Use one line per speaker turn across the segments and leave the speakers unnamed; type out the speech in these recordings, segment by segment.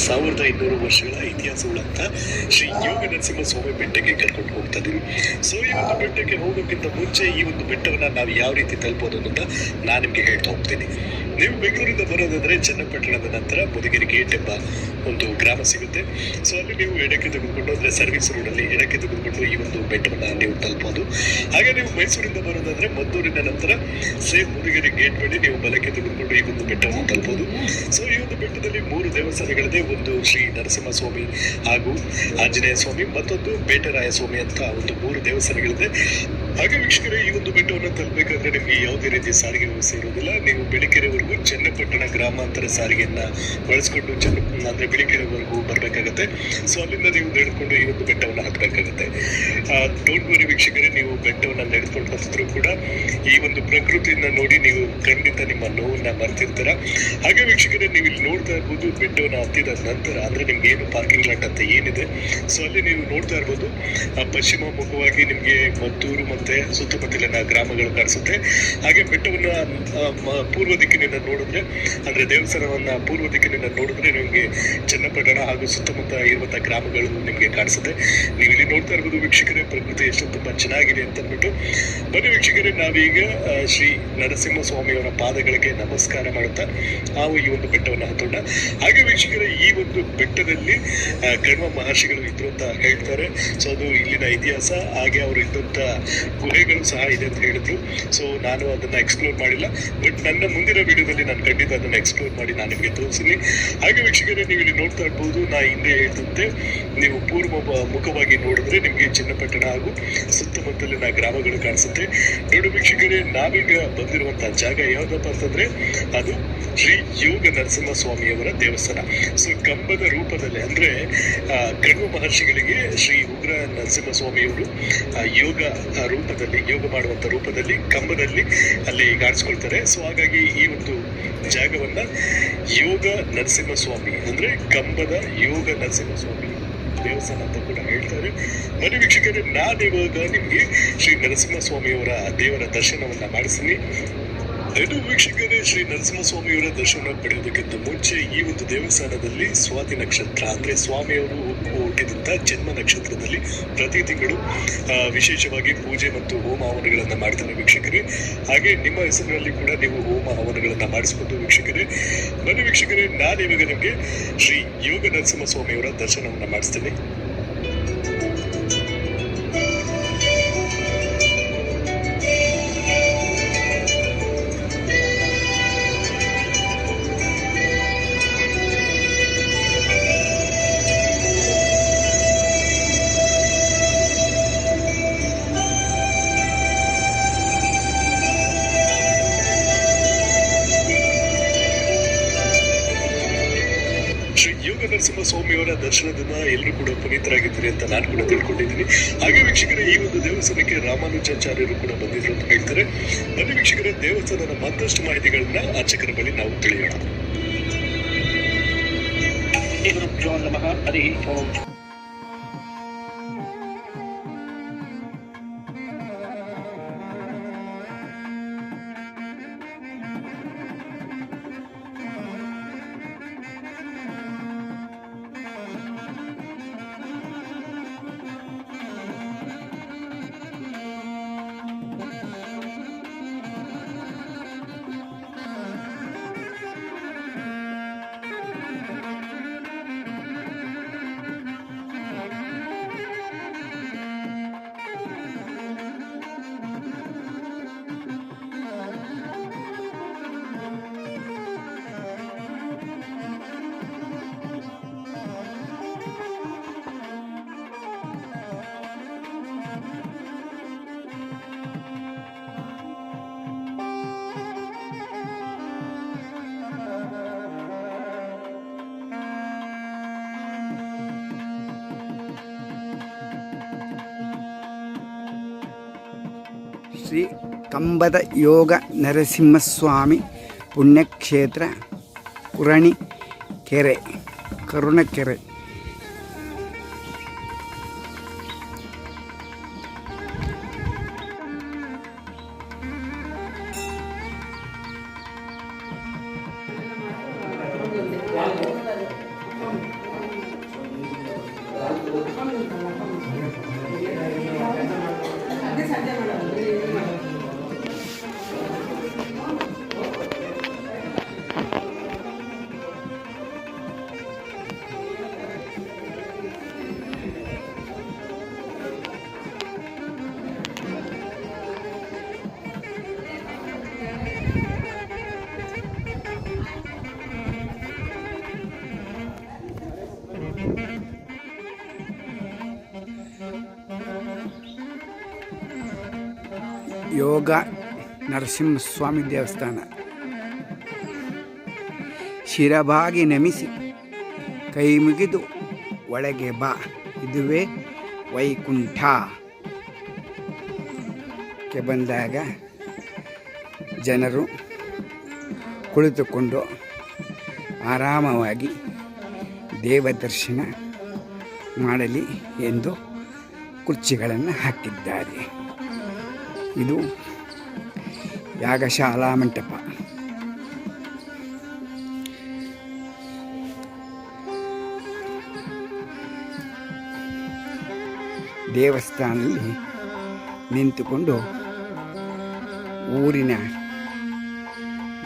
ಸಾವಿರದ ಐನೂರು ವರ್ಷಗಳ ಇತಿಹಾಸಗಳಂತ ಶ್ರೀ ಯೋಗ ನರಸಿಂಹ ಸ್ವಾಮಿ ಬೆಟ್ಟಕ್ಕೆ ಕರ್ಕೊಂಡು ಹೋಗ್ತಾ ಇದೀವಿ ಸೊ, ಈ ಒಂದು ಬೆಟ್ಟಕ್ಕೆ ಹೋಗೋಕ್ಕಿಂತ ಮುಂಚೆ ಈ ಒಂದು ಬೆಟ್ಟವನ್ನ ನಾವು ಯಾವ ರೀತಿ ತಲುಪೋದು ಅಂತ ನಾನು ನಿಮ್ಗೆ ಹೇಳ್ತಾ ಹೋಗ್ತೀನಿ. ನೀವು ಬೆಂಗಳೂರಿಂದ ಬರೋದಾದ್ರೆ ಚನ್ನಪಟ್ಟಣದ ನಂತರ ಮುದಗಿರಿ ಗೇಟ್ ಎಂಬ ಒಂದು ಗ್ರಾಮ ಸಿಗುತ್ತೆ. ಸೊ ಅಲ್ಲಿ ನೀವು ಎಡಕ್ಕೆ ತೆಗೆದುಕೊಂಡು, ಅಂದರೆ ಸರ್ವಿಸ್ ರೋಡಲ್ಲಿ ಎಡಕ್ಕೆ ತೆಗೆದುಕೊಂಡು ಈ ಒಂದು ಬೆಟ್ಟವನ್ನ ನೀವು ತಲುಪಬಹುದು. ಹಾಗೆ ನೀವು ಮೈಸೂರಿಂದ ಬರೋದಾದ್ರೆ ಮದ್ದೂರಿನ ನಂತರ ಸೇಮ್ ಮೂಡಿಗೆರೆ ಗೇಟ್ ಬಳಿ ನೀವು ಬಲಕ್ಕೆ ತೆಗೆದುಕೊಂಡು ಈ ಒಂದು ಬೆಟ್ಟವನ್ನು ತಲುಪಬಹುದು. ಸೊ ಈ ಒಂದು ಬೆಟ್ಟದಲ್ಲಿ ಮೂರು ದೇವಸ್ಥಾನಗಳಿದೆ. ಒಂದು ಶ್ರೀ ನರಸಿಂಹ ಸ್ವಾಮಿ ಹಾಗೂ ಆಂಜನೇಯ ಸ್ವಾಮಿ, ಮತ್ತೊಂದು ಬೇಟರಾಯ ಸ್ವಾಮಿ ಅಂತ ಒಂದು ಮೂರು ದೇವಸ್ಥಾನಗಳಿದೆ. ಹಾಗೆ ವೀಕ್ಷಕರೇ, ಈ ಒಂದು ಬೆಟ್ಟವನ್ನು ತಲುಪಬೇಕಾದ್ರೆ ನಿಮಗೆ ಯಾವುದೇ ರೀತಿಯ ಸಾರಿಗೆ ವ್ಯವಸ್ಥೆ ಇರುವುದಿಲ್ಲ. ನೀವು ಬೆಳಿಕೆರೆವರೆಗೂ ಚನ್ನಪಟ್ಟಣ ಗ್ರಾಮಾಂತರ ಸಾರಿಗೆಯನ್ನ ಬಳಸಿಕೊಂಡು ಚನ್ನ, ಅಂದ್ರೆ ಬೆಳಿಕೆರೆವರೆಗೂ ಬರಬೇಕಾಗತ್ತೆ. ಸೊ ಅಲ್ಲಿಂದ ನೀವು ನಡೆದುಕೊಂಡು ಈ ಒಂದು ಬೆಟ್ಟವನ್ನು ಹತ್ತಬೇಕಾಗತ್ತೆ ಡೋಂಟ್ ವರಿ ವೀಕ್ಷಕರೇ, ನೀವು ಬೆಟ್ಟವನ್ನು ನಡೆದುಕೊಂಡು ಹತ್ತಿದ್ರು ಕೂಡ ಈ ಒಂದು ಪ್ರಕೃತಿಯನ್ನ ನೋಡಿ ನೀವು ಖಂಡಿತ ನಿಮ್ಮ ನೋವನ್ನ ಮರ್ತಿರ್ತೀರ. ಹಾಗೆ ವೀಕ್ಷಕರೇ, ನೀವು ಇಲ್ಲಿ ನೋಡ್ತಾ ಇರ್ಬೋದು, ಬೆಟ್ಟವನ್ನು ಹತ್ತಿದ ನಂತರ, ಅಂದ್ರೆ ನಿಮ್ಗೆ ಏನು ಪಾರ್ಕಿಂಗ್ ಲಾಟ್ ಅಂತ ಏನಿದೆ. ಸೊ ಅಲ್ಲಿ ನೀವು ನೋಡ್ತಾ ಇರ್ಬೋದು. ಪಶ್ಚಿಮ ಮುಖವಾಗಿ ನಿಮ್ಗೆ ಮದ್ದೂರು ಸುತ್ತಮುತ್ತಲಿನ ಗ್ರಾಮಗಳು ಕಾಣಿಸುತ್ತೆ ಹಾಗೆ ಬೆಟ್ಟವನ್ನ ಪೂರ್ವ ದಿಕ್ಕಿನಿಂದ ನೋಡಿದ್ರೆ, ಅಂದ್ರೆ ದೇವಸ್ಥಾನವನ್ನ ಪೂರ್ವ ದಿಕ್ಕಿನಿಂದ ನೋಡಿದ್ರೆ ನಿಮಗೆ ಚನ್ನಪಟ್ಟಣ ಹಾಗೂ ಸುತ್ತಮುತ್ತ ಇರುವಂತಹ ಗ್ರಾಮಗಳು ನಿಮಗೆ ಕಾಣಿಸುತ್ತೆ. ನೀವು ಇಲ್ಲಿ ನೋಡ್ತಾ ಇರ್ಬೋದು ವೀಕ್ಷಕರೇ, ಪ್ರಕೃತಿ ಎಷ್ಟು ತುಂಬಾ ಚೆನ್ನಾಗಿದೆ ಅಂತ ಅಂದ್ಬಿಟ್ಟು ಬನ್ನಿ ವೀಕ್ಷಕರೇ, ನಾವೀಗ ಶ್ರೀ ನರಸಿಂಹ ಸ್ವಾಮಿಯವರ ಪಾದಗಳಿಗೆ ನಮಸ್ಕಾರ ಮಾಡುತ್ತಾ, ನಾವು ಈ ಒಂದು ಬೆಟ್ಟವನ್ನು ಹತ್ತೋಣ. ಹಾಗೆ ವೀಕ್ಷಕರೇ, ಈ ಒಂದು ಬೆಟ್ಟದಲ್ಲಿ ಕಣ್ವ ಮಹರ್ಷಿಗಳು ಇದ್ರು ಅಂತ ಹೇಳ್ತಾರೆ. ಸೊ, ಅದು ಇಲ್ಲಿನ ಇತಿಹಾಸ. ಹಾಗೆ ಅವರು ಇದ್ದಂತ ಗುಹೆಗಳು ಸಹ ಇದೆ ಅಂತ ಹೇಳಿದ್ರು. ಸೊ ನಾನು ಅದನ್ನ ಎಕ್ಸ್ಪ್ಲೋರ್ ಮಾಡಿಲ್ಲ. ಬಟ್ ನನ್ನ ಮುಂದಿನ ವಿಡಿಯೋದಲ್ಲಿ ನಾನು ಖಂಡಿತ ಅದನ್ನ ಎಕ್ಸ್ಪ್ಲೋರ್ ಮಾಡಿ ನಾನು ನಿಮಗೆ ತೋರಿಸ್ತೀನಿ. ಹಾಗೆ ವೀಕ್ಷಕರೇ, ನೀವು ಇಲ್ಲಿ ನೋಡ್ತಾ ಇರ್ಬೋದು, ನಾ ಹಿಂದೆ ಹೇಳಿದಂತೆ ನೀವು ಪೂರ್ವ ಮುಖವಾಗಿ ನೋಡಿದ್ರೆ ನಿಮಗೆ ಚಿನ್ನಪಟ್ಟಣ ಹಾಗೂ ಸುತ್ತಮುತ್ತಲಿನ ಗ್ರಾಮಗಳು ಕಾಣಿಸುತ್ತೆ. ನೋಡಿ ವೀಕ್ಷಕರೇ, ನಾವೀಗ ಬಂದಿರುವಂತಹ ಜಾಗ ಯಾವ್ದಪ್ಪ ಅಂತಂದ್ರೆ, ಅದು ಶ್ರೀ ಯೋಗ ನರಸಿಂಹ ಸ್ವಾಮಿಯವರ ದೇವಸ್ಥಾನ. ಸೊ ಕಂಬದ ರೂಪದಲ್ಲಿ ಅಂದ್ರೆ ಕಣ್ವ ಮಹರ್ಷಿಗಳಿಗೆ ಶ್ರೀ ಉಗ್ರ ನರಸಿಂಹ ಸ್ವಾಮಿಯವರು ಆ, ಯೋಗ ರೂಪದಲ್ಲಿ ಯೋಗ ಮಾಡುವಂತ ರೂಪದಲ್ಲಿ ಕಂಬದಲ್ಲಿ ಅಲ್ಲಿ ಕಾಣಿಸ್ಕೊಳ್ತಾರೆ ಸೊ ಹಾಗಾಗಿ ಈ ಒಂದು ಜಾಗವನ್ನ ಯೋಗ ನರಸಿಂಹಸ್ವಾಮಿ ಅಂದ್ರೆ ಕಂಬದ ಯೋಗ ನರಸಿಂಹಸ್ವಾಮಿ ದೇವಸ್ಥಾನ ಅಂತ ಕೂಡ ಹೇಳ್ತಾರೆ. ಮನೆ ವೀಕ್ಷಕರೇ ನಾನು ಇವಾಗ ನಿಮ್ಗೆ ಶ್ರೀ ನರಸಿಂಹಸ್ವಾಮಿಯವರ ದೇವರ ದರ್ಶನವನ್ನ ಮಾಡಿಸ್ತೀನಿ. ಇದು ವೀಕ್ಷಕರೇ, ಶ್ರೀ ನರಸಿಂಹಸ್ವಾಮಿಯವರ ದರ್ಶನ ಪಡೆಯೋದಕ್ಕಿಂತ ಮುಂಚೆ ಈ ಒಂದು ದೇವಸ್ಥಾನದಲ್ಲಿ ಸ್ವಾತಿ ನಕ್ಷತ್ರ ಅಂದ್ರೆ ಸ್ವಾಮಿಯವರು ಹುಟ್ಟಿದಂತ ಜನ್ಮ ನಕ್ಷತ್ರದಲ್ಲಿ ಪ್ರತಿ ತಿಂಗಳು ವಿಶೇಷವಾಗಿ ಪೂಜೆ ಮತ್ತು ಹೋಮ ಹವನಗಳನ್ನ ಮಾಡ್ತಾರೆ ವೀಕ್ಷಕರೇ. ಹಾಗೆ ನಿಮ್ಮ ಹೆಸರಿನಲ್ಲಿ ಕೂಡ ನೀವು ಹೋಮ ಹವನಗಳನ್ನ ಮಾಡಿಸ್ಬೋದು ವೀಕ್ಷಕರೇ. ಬನ್ನಿ ವೀಕ್ಷಕರೇ ನಾನು ಇವಾಗ ನಿಮಗೆ ಶ್ರೀ ಯೋಗ ನರಸಿಂಹಸ್ವಾಮಿಯವರ ದರ್ಶನವನ್ನ ಮಾಡಿಸ್ತೇನೆ. ದರ್ಶನದಿಂದ ಎಲ್ಲರೂ ಕೂಡ ಪುನೀತರಾಗಿದ್ದೀರಿ ಅಂತ ನಾನು ಕೂಡ ತಿಳ್ಕೊಂಡಿದ್ದೀನಿ. ಹಾಗೆ ವೀಕ್ಷಕರೇ, ಈ ಒಂದು ದೇವಸ್ಥಾನಕ್ಕೆ ರಾಮಾನುಜಾಚಾರ್ಯರು ಕೂಡ ಬಂದಿದ್ರು ಅಂತ ಹೇಳ್ತಾರೆ. ಬನ್ನಿ ವೀಕ್ಷಕರೇ, ದೇವಸ್ಥಾನದ ಮತ್ತಷ್ಟು ಮಾಹಿತಿಗಳನ್ನ ಅರ್ಚಕರ ಬಳಿ ನಾವು ತಿಳಿಯೋಣ.
ಶ್ರೀ ಕಂಬದ ಯೋಗ ನರಸಿಂಹಸ್ವಾಮಿ ಪುಣ್ಯಕ್ಷೇತ್ರ ಕುರಣಿ ಕೆರೆ ಕರುಣಕೆರೆ. ಯೋಗ ನರಸಿಂಹಸ್ವಾಮಿ ದೇವಸ್ಥಾನ. ಶಿರಬಾಗಿ ನಮಿಸಿ ಕೈ ಮುಗಿದು ಒಳಗೆ ಬಾ, ಇದುವೇ ವೈಕುಂಠಕ್ಕೆ ಬಂದಾಗ ಜನರು ಕುಳಿತುಕೊಂಡು ಆರಾಮವಾಗಿ ದೇವದರ್ಶನ ಮಾಡಲಿ ಎಂದು ಕುರ್ಚಿಗಳನ್ನು ಹಾಕಿದ್ದಾರೆ. ಇದು ಯಾಗಶಾಲಾ ಮಂಟಪ. ದೇವಸ್ಥಾನದಲ್ಲಿ ನಿಂತುಕೊಂಡು ಊರಿನ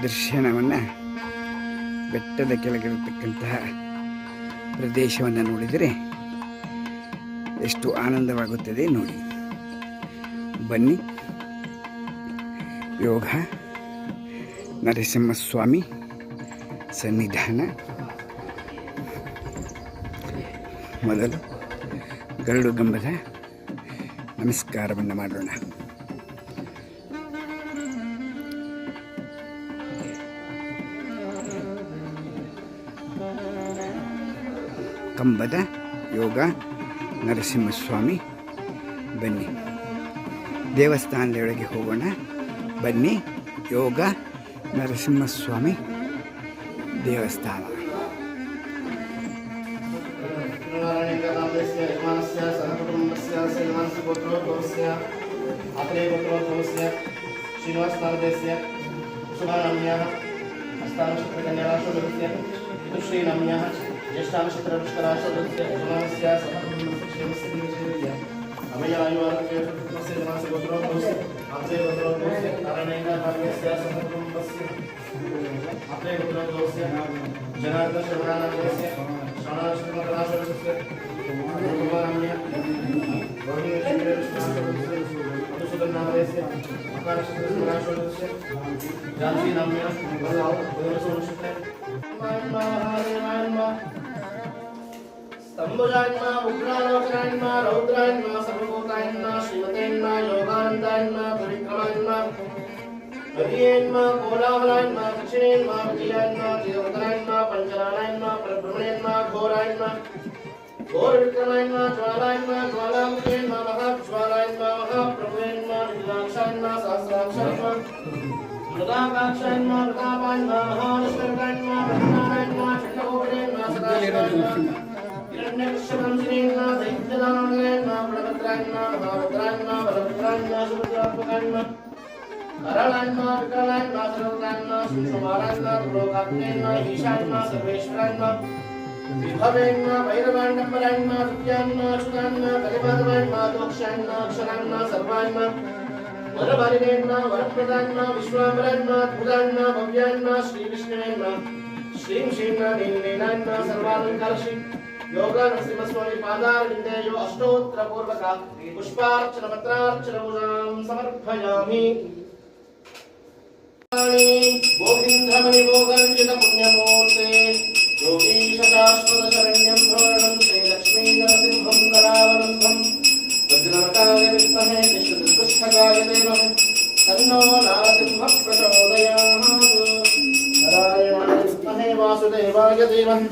ದರ್ಶನವನ್ನು ಬೆಟ್ಟದ ಕೆಳಗಿರತಕ್ಕಂತಹ ಪ್ರದೇಶವನ್ನು ನೋಡಿದರೆ ಎಷ್ಟು ಆನಂದವಾಗುತ್ತದೆ ನೋಡಿ. ಬನ್ನಿ. ಯೋಗ ನರಸಿಂಹಸ್ವಾಮಿ ಸನ್ನಿಧಾನ. ಮೊದಲು ಗರುಡು ಗಂಬದ ನಮಸ್ಕಾರವನ್ನು ಮಾಡೋಣ. ಕಂಬದ ಯೋಗ ನರಸಿಂಹಸ್ವಾಮಿ ಬನ್ನಿ. ದೇವಸ್ಥಾನದೊಳಗೆ ಹೋಗೋಣ. ಬನ್ನಿ ಯೋಗ ನರಸಿಂಹಸ್ವಾಮಿ ದೇವಸ್ಥಾನ
नारायणकलापस्य यजमानस्य सहकुटुम्बस्य श्रीनिवासस्य गोत्रोद्भवस्य आत्रेयगोत्रोद्भवस्य श्रीनिवासनामधेयस्य शुभानाम्न्याः हस्तानक्षत्रकन्याराशोदस्य पितुश्रीनाम्न्याः ज्येष्ठानक्षत्रपुष्कराशोदस्य यजमानस्य सहकुटुम्बस्य क्षेमस्य दिनचर्य अभयायुवारस्य यजमानस्य गोत्रोद्भवस्य आत्रेयगोत्रोद्भवस्य नारायणकलापस्य सहकुटुम्बस्य आत्रेयगोत्रोद्भवस्य जनार्दन शरणानन्दस्य श्रवणाश्रमकलाशोदस्य कुमाराम्य अंबुजान्मा उग्रालोचनान्मा रौद्रान्मा, सर्वभूतान्मा, श्रीमतेन्मा योगानन्दान्मा परिक्रमान्मा हरियेन्मा कोलाहलान्मा, दक्षिणेन्मा विजयान्मा देवतान्मा पंचराणान्मा परब्रह्मणेन्मा घोरान्मा घोर विक्रमान्मा ज्वालान्मा ज्वालामुखेन्मा महाज्वालान्मा महाप्रभुन्मा नीलाक्षान्मा सहस्राक्षान्मा मृदाकाक्षान्मा मृदापान्मा महानिष्कर्गान्मा ब्रह्मणान्मा चण्डकोपरेन्मा सदाशिवान्मा हिरण्यकश्यपञ्चनेन्ना दैत्यदानगेन्ना प्रणत्रान्ना भावत्रान्ना वरत्रान्ना सुभद्रात्मकान्ना करणान्ना विकलान्ना सर्वतान्ना सुषुमारान्ना लोकात्मेन्ना ईशान्ना सर्वेश्वरान्ना विभवेन्ना भैरवाण्डम्बरान्ना सत्यान्ना अच्युतान्ना कलिपादवान्ना दोक्षान्ना अक्षरान्ना सर्वान्ना वरभरिणेन्ना वरप्रदान्ना विश्वामरान्ना अद्भुतान्ना भव्यान्ना श्रीविष्णुवेन्ना श्रीं श्रीं नानीन्ना सर्वालङ्कारश्री ಯೋಗ ನರಸಿಂಹಸ್ವಾಮಿ ಪಾದಾರವಿಂದೇಯೋ ಅಷ್ಟೋತ್ತರ ಪೂರ್ವಕ ಪುಷ್ಪಾರ್ಚನ ಪತ್ರಾರ್ಚನ ಸಮರ್ಪಯಾಮಿ ಗೋವಿಂದಮಣಿ ಭೋಗರಂಜಿತ ಪುಣ್ಯಮೂರ್ತೆ ಯೋಗೀಶ ಶಾಶ್ವತ ಶರಣ್ಯಂ ಭವನಂ ಶ್ರೀ ಲಕ್ಷ್ಮೀ ನರಸಿಂಹಂ ಕರಾವಲಂಬಂ ವಜ್ರನಕಾಯ ವಿದ್ಮಹೇ ವಿಷ್ಣುದುರ್ಗುಷ್ಠಕಾಯ ದೇವಹೇ ತನ್ನೋ ನಾರಸಿಂಹ ಪ್ರಚೋದಯಾತ್ ನಾರಾಯಣಾಯ ವಿದ್ಮಹೇ ವಾಸುದೇವಾಯ ಧೀಮಹಿ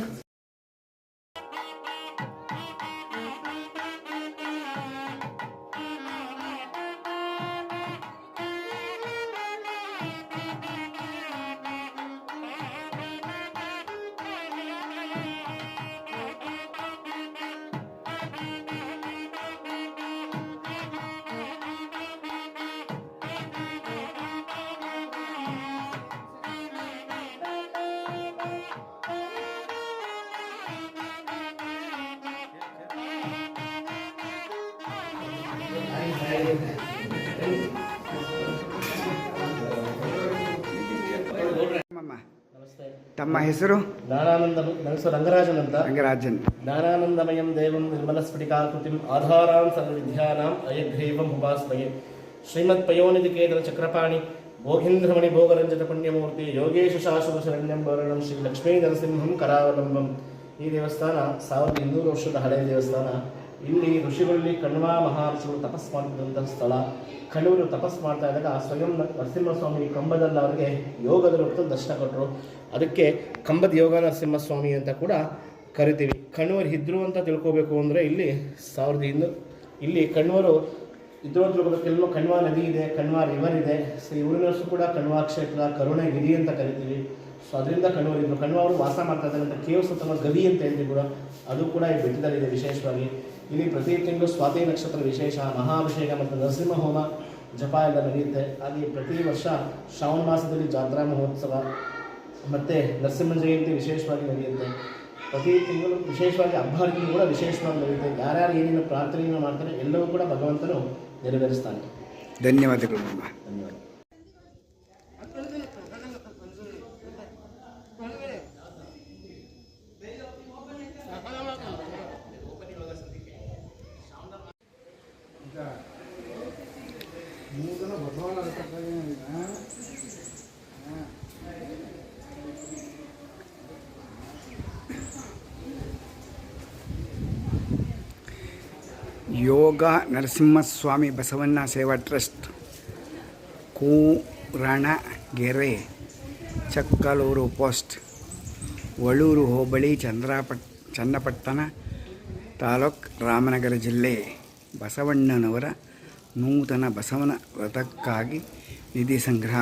ತಮ್ಮ ಹೆಸರು
ಜ್ಞಾನಾನಂದ ನನ್ನ ಹೆಸರು ರಂಗರಾಜನ್ ಅಂತ
ರಂಗರಾಜನ್
ಜ್ಞಾನಾನಂದಮಯಂ ದೇವಂ ನಿರ್ಮಲಸ್ಫಟಿಕಾಕೃತಿಂ ಆಧಾರಾಂ ಸರ್ವವಿದ್ಯಾನಾಂ ಅಯಗ್ರೀವಂ ಉಪಾಸ್ಮಯೇ ಶ್ರೀಮತ್ ಪಯೋನಿಧಿಕೇತನ ಚಕ್ರಪಾಣಿ ಭೋಗೀಂದ್ರಮಣಿ ಭೋಗರಂಜಿತ ಪುಣ್ಯಮೂರ್ತಿ ಯೋಗೇಶ ಶಾಶ್ವತ ಶರಣ್ಯಂ ವರ್ಣಂ ಶ್ರೀ ಲಕ್ಷ್ಮೀ ನರಸಿಂಹಂ ಕರಾವಲಂಬಂ ಈ ದೇವಸ್ಥಾನ ಸಾವಿರದ ಇನ್ನೂರು ವರ್ಷದ ಹಳೆಯ ದೇವಸ್ಥಾನ ಇಲ್ಲಿ ಋಷಿಗಳಲ್ಲಿ ಕಣ್ವ ಮಹರ್ಷಿಗಳು ತಪಸ್ ಮಾಡ್ತಿದ್ದಂಥ ಸ್ಥಳ. ಕಣ್ವರು ತಪಸ್ ಮಾಡ್ತಾ ಇದ್ದಾಗ ಆ ಸ್ವಯಂ ನರಸಿಂಹಸ್ವಾಮಿ ಕಂಬದಲ್ಲಿ ಅವರಿಗೆ ಯೋಗದ ರೂಪದಲ್ಲಿ ದರ್ಶನ ಕೊಟ್ಟರು ಅದಕ್ಕೆ ಕಂಬದ ಯೋಗ ನರಸಿಂಹಸ್ವಾಮಿ ಅಂತ ಕೂಡ ಕರಿತೀವಿ. ಕಣ್ವರು ಇದ್ರು ಅಂತ ತಿಳ್ಕೋಬೇಕು ಅಂದರೆ ಇಲ್ಲಿ ಸಾವಿರದ ಇನ್ನೂರು ಇಲ್ಲಿ ಕಣ್ವರು ಇದ್ರ ಕೆಲವು ಕಣ್ವ ನದಿ ಇದೆ, ಕಣ್ವ ರಿವರ್ ಇದೆ. ಸೊ ಇವರಿನಷ್ಟು ಕೂಡ ಕಣ್ವ ಕ್ಷೇತ್ರ, ಕರುಣಗಿರಿ ಅಂತ ಕರಿತೀವಿ. ಸೊ ಅದರಿಂದ ಕಣ್ವರಿದ್ರು ಕಣ್ವ ಅವರು ವಾಸ ಮಾಡ್ತಾ ಇದ್ದಾರೆ ಕೇವ್ಸ್ ಅಥವಾ ಗವಿ ಅಂತ ಹೇಳ್ತೀವಿ ಕೂಡ. ಅದು ಕೂಡ ಈ ಬೆಟ್ಟದಲ್ಲಿದೆ ವಿಶೇಷವಾಗಿ. ಇಲ್ಲಿ ಪ್ರತಿ ತಿಂಗಳು ಸ್ವಾತಿ ನಕ್ಷತ್ರ ವಿಶೇಷ ಮಹಾಭಿಷೇಕ ಮತ್ತು ನರಸಿಂಹ ಹೋಮ ಜಪ ಎಲ್ಲ ನಡೆಯುತ್ತೆ. ಹಾಗೆ ಪ್ರತಿ ವರ್ಷ ಶ್ರಾವಣ ಮಾಸದಲ್ಲಿ ಜಾತ್ರಾ ಮಹೋತ್ಸವ ಮತ್ತು ನರಸಿಂಹ ಜಯಂತಿ ವಿಶೇಷವಾಗಿ ನಡೆಯುತ್ತೆ. ಪ್ರತಿ ತಿಂಗಳು ವಿಶೇಷವಾಗಿ ಹಬ್ಬ ಹರಿದಿನ ಕೂಡ ವಿಶೇಷವಾಗಿ ನಡೆಯುತ್ತೆ. ಯಾರ್ಯಾರು ಏನೇನು ಪ್ರಾರ್ಥನೆಯನ್ನು ಮಾಡ್ತಾರೆ ಎಲ್ಲವೂ ಕೂಡ ಭಗವಂತನು ನೆರವೇರಿಸ್ತಾನೆ.
ಧನ್ಯವಾದಗಳು
ಧನ್ಯವಾದ
ಯೋಗ ನರಸಿಂಹಸ್ವಾಮಿ ಬಸವಣ್ಣ ಸೇವಾ ಟ್ರಸ್ಟ್ ಕೂರಣಗೆರೆ ಚಕ್ಕಲೂರು ಪೋಸ್ಟ್ ವಳೂರು ಹೋಬಳಿ, ಚಂದ್ರಾಪಟ್, ಚನ್ನಪಟ್ಟಣ ತಾಲೂಕ್ ರಾಮನಗರ ಜಿಲ್ಲೆ. ಬಸವಣ್ಣನವರ ನೂತನ ಬಸವನ ವ್ರತಕ್ಕಾಗಿ ನಿಧಿ ಸಂಗ್ರಹ,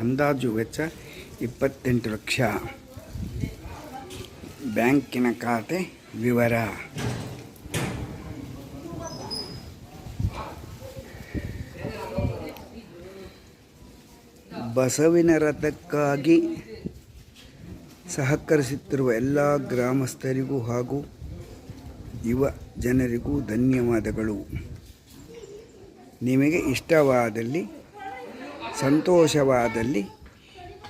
ಅಂದಾಜು ವೆಚ್ಚ ಇಪ್ಪತ್ತೆಂಟು ಲಕ್ಷ. ಬ್ಯಾಂಕಿನ ಖಾತೆ ವಿವರ. ಬಸವಿನ ರಥಕ್ಕಾಗಿ ಸಹಕರಿಸುತ್ತಿರುವ ಎಲ್ಲ ಗ್ರಾಮಸ್ಥರಿಗೂ ಹಾಗೂ ಯುವ ಜನರಿಗೂ ಧನ್ಯವಾದಗಳು. ನಿಮಗೆ ಇಷ್ಟವಾದಲ್ಲಿ, ಸಂತೋಷವಾದಲ್ಲಿ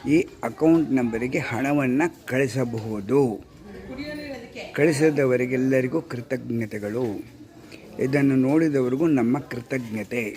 ಈ ಅಕೌಂಟ್ ನಂಬರಿಗೆ ಹಣವನ್ನು ಕಳಿಸಬಹುದು. ಕಳಿಸಿದವರಿಗೆಲ್ಲರಿಗೂ ಕೃತಜ್ಞತೆಗಳು. ಇದನ್ನು ನೋಡಿದವರಿಗೂ ನಮ್ಮ ಕೃತಜ್ಞತೆ.